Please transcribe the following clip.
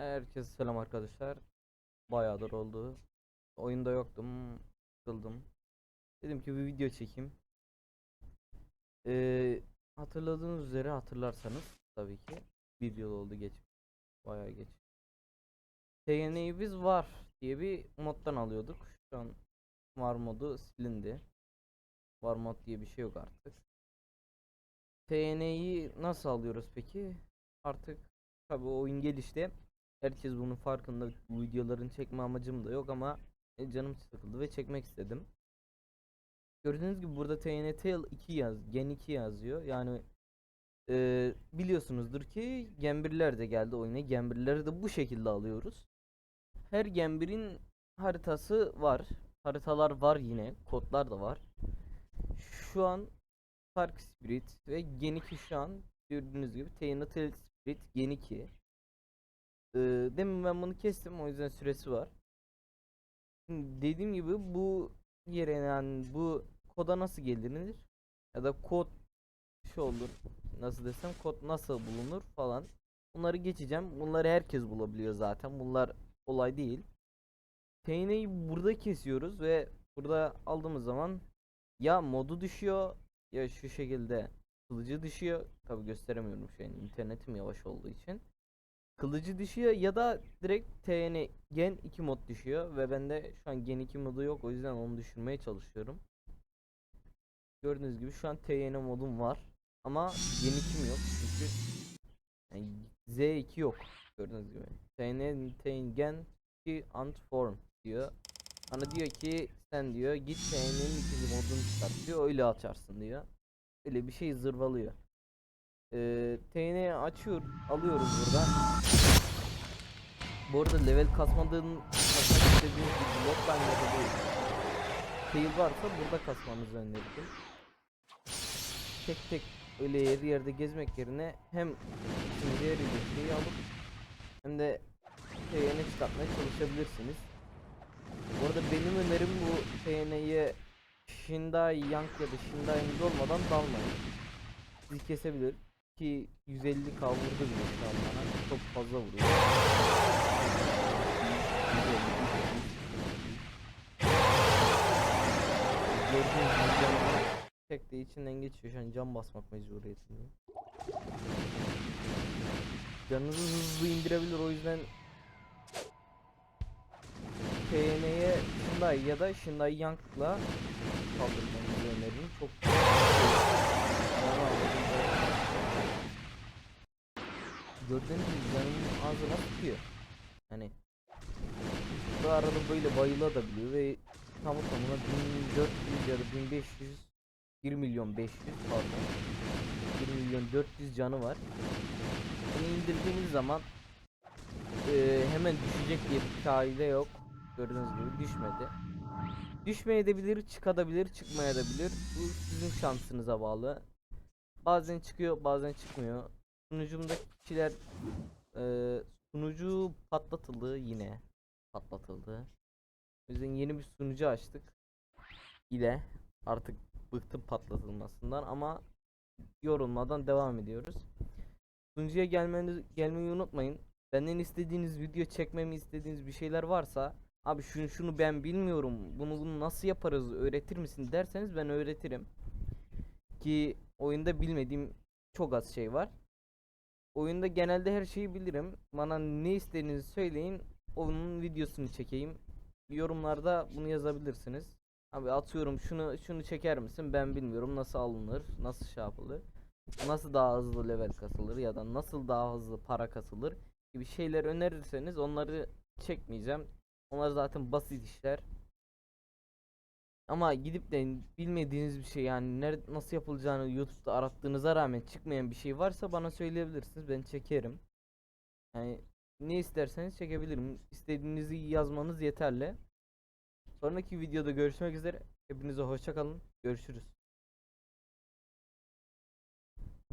Herkese selam arkadaşlar. Bayağıdır oldu. Oyunda yoktum. Sıkıldım. Dedim ki bir video çekeyim. Ee, hatırladığınız üzere hatırlarsanız tabii ki bir yıl oldu geç. Bayağı geç. TN'yi biz var diye bir moddan alıyorduk. Şu an var modu silindi. Var mod diye bir şey yok artık. TN'yi nasıl alıyoruz peki? Artık tabii oyun gelişte herkes bunun farkında. Bu videoların çekme amacım da yok ama e, canım sıkıldı ve çekmek istedim. Gördüğünüz gibi burada TNT 2 yaz, Gen 2 yazıyor. Yani e, biliyorsunuzdur ki Gembirler de geldi oyuna. Gembirleri de bu şekilde alıyoruz. Her Gembir'in haritası var. Haritalar var yine. Kodlar da var. Şu an Park Spirit ve Gen 2 şu an gördüğünüz gibi TNT Spirit Gen 2. Ee, demin ben bunu kestim o yüzden süresi var. Şimdi dediğim gibi bu yere yani bu koda nasıl gelinir ya da kod şu olur nasıl desem kod nasıl bulunur falan. Bunları geçeceğim. Bunları herkes bulabiliyor zaten. Bunlar olay değil. TN'yi burada kesiyoruz ve burada aldığımız zaman ya modu düşüyor ya şu şekilde kılıcı düşüyor. Tabi gösteremiyorum şu an internetim yavaş olduğu için. Kılıcı düşüyor ya da direkt TN Gen 2 mod düşüyor ve bende şu an Gen 2 modu yok o yüzden onu düşürmeye çalışıyorum. Gördüğünüz gibi şu an TN modum var ama Gen 2'm yok çünkü yani Z2 yok gördüğünüz gibi. TN TN Gen 2 and form diyor. Bana diyor ki sen diyor git TN'nin ikinci modunu çıkart diyor öyle açarsın diyor. Öyle bir şey zırvalıyor. Ee, TN'yi açıyor, alıyoruz burada. Bu arada level kasmadığın kasmak istediğiniz bir blok ben ya da bir fail varsa burada kasmanızı öneririm. Tek tek öyle yer yerde gezmek yerine hem şimdi diğer şeyi alıp hem de TN'yi çıkartmaya çalışabilirsiniz. Bu arada benim önerim bu TN'ye Shindai Yank ya da Shindai olmadan dalmayın. Sizi kesebilir ki 150 k vurdu bile şu an bana. Çok fazla vuruyor. 150, 150. Gördüğünüz gibi canım tek de içinden geçiyor. Şu an cam basmak mecburiyetinde. Canınızı hızlı indirebilir o yüzden TN'ye Hyundai ya da Hyundai Young'la kaldırmanızı öneririm. Çok Gördüğünüz gibi canımın ağzına tutuyor. Hani bu arada böyle bayılabiliyor ve tamı tamına 1400 ya da 1500 1 milyon 500 pardon 1 milyon 400 canı var. Bunu indirdiğimiz zaman eee, hemen düşecek diye bir kaide yok. Gördüğünüz gibi düşmedi. Düşmeyebilir, çıkabilir, çıkmayabilir. Bu sizin şansınıza bağlı. Bazen çıkıyor, bazen çıkmıyor. Sunucumdaki kişiler eee, sunucu patlatıldı yine patlatıldı. O yüzden yeni bir sunucu açtık. ile artık bıktım patlatılmasından ama yorulmadan devam ediyoruz. Sunucuya gelmeniz gelmeyi unutmayın. Benden istediğiniz video çekmemi istediğiniz bir şeyler varsa abi şunu şunu ben bilmiyorum. Bunu bunu nasıl yaparız öğretir misin derseniz ben öğretirim. Ki oyunda bilmediğim çok az şey var. Oyunda genelde her şeyi bilirim. Bana ne istediğinizi söyleyin. Onun videosunu çekeyim. Yorumlarda bunu yazabilirsiniz. Abi atıyorum şunu şunu çeker misin? Ben bilmiyorum nasıl alınır, nasıl şey yapılır. Nasıl daha hızlı level kasılır ya da nasıl daha hızlı para kasılır gibi şeyler önerirseniz onları çekmeyeceğim. Onlar zaten basit işler. Ama gidip de bilmediğiniz bir şey yani nerede nasıl yapılacağını YouTube'da arattığınıza rağmen çıkmayan bir şey varsa bana söyleyebilirsiniz. Ben çekerim. Yani ne isterseniz çekebilirim. İstediğinizi yazmanız yeterli. Sonraki videoda görüşmek üzere. Hepinize hoşça kalın. Görüşürüz.